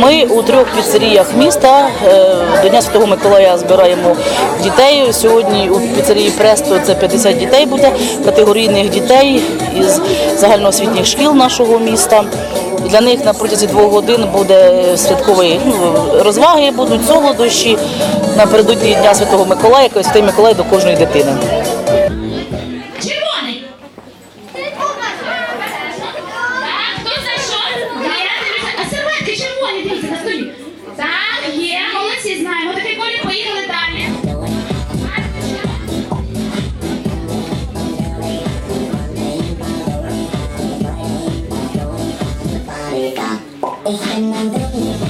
Ми у трьох піцеріях міста е, до Дня Святого Миколая збираємо дітей. Сьогодні у піцерії Престо це 50 дітей буде, категорійних дітей із загальноосвітніх шкіл нашого міста. Для них на протязі двох годин буде святкові ну, розваги, будуть солодощі напередодні Дня Святого Миколая, Святий Миколай до кожної дитини. Молодці, знаємо. Такий колір, поїхали далі. Зелений.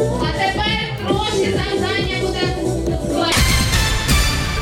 А тепер гроші за.